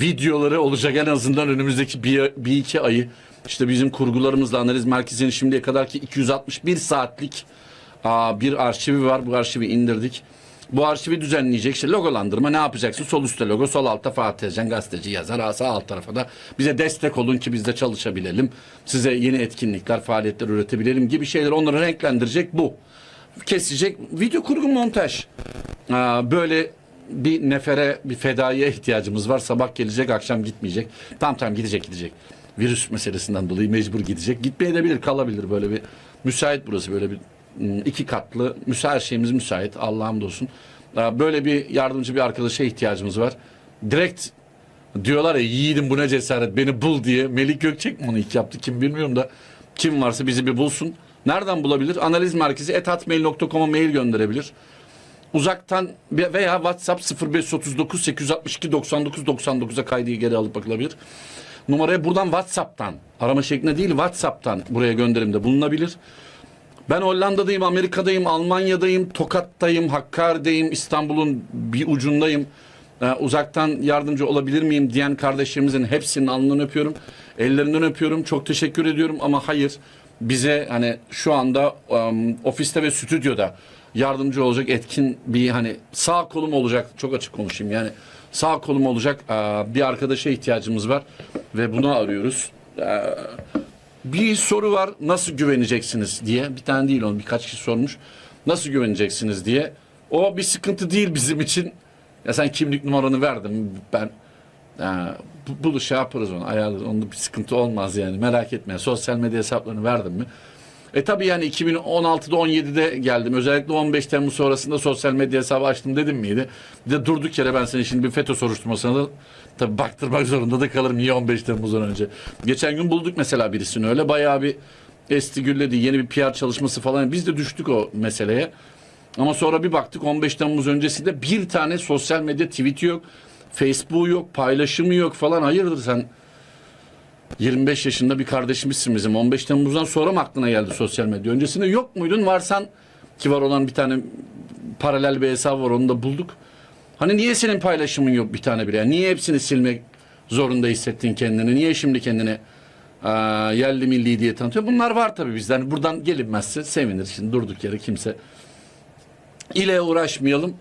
videoları olacak en azından önümüzdeki bir, bir iki ayı. İşte bizim kurgularımızla analiz merkezinin şimdiye kadarki 261 saatlik aa, bir arşivi var. Bu arşivi indirdik. Bu arşivi düzenleyecek işte logolandırma ne yapacaksın? Sol üstte logo, sol altta Fatih Özcan gazeteci yazar. aa, Sağ alt tarafa da bize destek olun ki biz de çalışabilelim. Size yeni etkinlikler, faaliyetler üretebilelim gibi şeyler onları renklendirecek bu. Kesecek video kurgu montaj. Aa, böyle bir nefere, bir fedaiye ihtiyacımız var. Sabah gelecek, akşam gitmeyecek. Tamam tamam gidecek gidecek. Virüs meselesinden dolayı mecbur gidecek. Gitmeyebilir, kalabilir böyle bir müsait burası böyle bir ım, iki katlı müsait şeyimiz müsait Allah'ım olsun. Böyle bir yardımcı bir arkadaşa ihtiyacımız var. Direkt diyorlar ya yiğidim bu ne cesaret beni bul diye. Melik Gökçek mi onu ilk yaptı kim bilmiyorum da kim varsa bizi bir bulsun. Nereden bulabilir? Analiz merkezi etatmail.com'a mail gönderebilir. Uzaktan ve- veya WhatsApp 0539 862 99 99'a kaydı geri alıp bakılabilir. Numaraya buradan WhatsApp'tan arama şeklinde değil WhatsApp'tan buraya gönderimde bulunabilir. Ben Hollanda'dayım, Amerika'dayım, Almanya'dayım, Tokat'tayım, Hakkari'deyim, İstanbul'un bir ucundayım. Ee, uzaktan yardımcı olabilir miyim diyen kardeşlerimizin hepsinin alnından öpüyorum. Ellerinden öpüyorum. Çok teşekkür ediyorum ama hayır bize hani şu anda um, ofiste ve stüdyoda yardımcı olacak etkin bir hani sağ kolum olacak. Çok açık konuşayım yani sağ kolum olacak bir arkadaşa ihtiyacımız var ve bunu arıyoruz. Bir soru var nasıl güveneceksiniz diye. Bir tane değil onu birkaç kişi sormuş. Nasıl güveneceksiniz diye. O bir sıkıntı değil bizim için. Ya sen kimlik numaranı verdin ben ha, bu- buluş şey yaparız onu ayarlarız. Onda bir sıkıntı olmaz yani merak etme. Sosyal medya hesaplarını verdin mi? E tabi yani 2016'da 17'de geldim. Özellikle 15 Temmuz sonrasında sosyal medya hesabı açtım dedim miydi? Bir de durduk yere ben seni şimdi bir FETÖ soruşturmasına da tabi baktırmak zorunda da kalırım. Niye 15 Temmuz'dan önce? Geçen gün bulduk mesela birisini öyle. Bayağı bir esti gülledi. Yeni bir PR çalışması falan. Biz de düştük o meseleye. Ama sonra bir baktık 15 Temmuz öncesinde bir tane sosyal medya tweet'i yok. Facebook'u yok, paylaşımı yok falan. Hayırdır sen 25 yaşında bir kardeşimizsin bizim. 15 Temmuz'dan sonra mı aklına geldi sosyal medya? Öncesinde yok muydun? Varsan ki var olan bir tane paralel bir hesap var onu da bulduk. Hani niye senin paylaşımın yok bir tane bile? Niye hepsini silmek zorunda hissettin kendini? Niye şimdi kendini aa, yerli milli diye tanıtıyor? Bunlar var tabii bizden. Buradan gelinmezse sevinir. Şimdi durduk yere kimse ile uğraşmayalım.